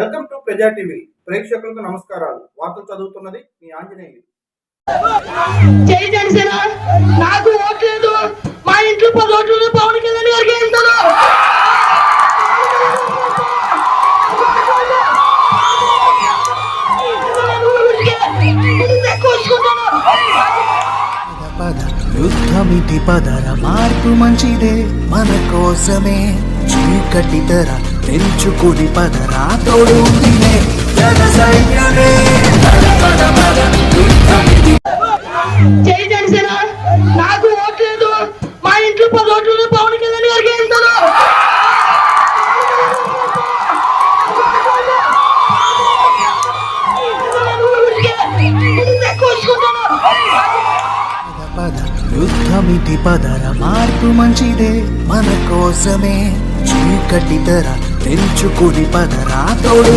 ప్రజా టీవీ. ప్రేక్షకులకు నమస్కారాలు. వార్తలు చదువుతున్నది మీ ఆంజనేయులు. జై జనసేన. నాకు ఓట్లేదు మా ఇంట్లో పది ఓట్లు పవన్ కళ్యాణ్ గారికి వెళ్తాను పద యుద్ధమిటి పదర మార్పు మంచిదే. మన కోసమే చీకటి తెర తెంచుకుని పదరా తోడు నాకు ఓట్లేదు మా ఇంట్లో పది ఓట్లు పవన్ కళ్యాణ్ గారికి పద యుద్ధమిటి పదర మార్పు మంచిదే మన కోసమే. చీకటి తెర తెంచుకుని పదరా తోడు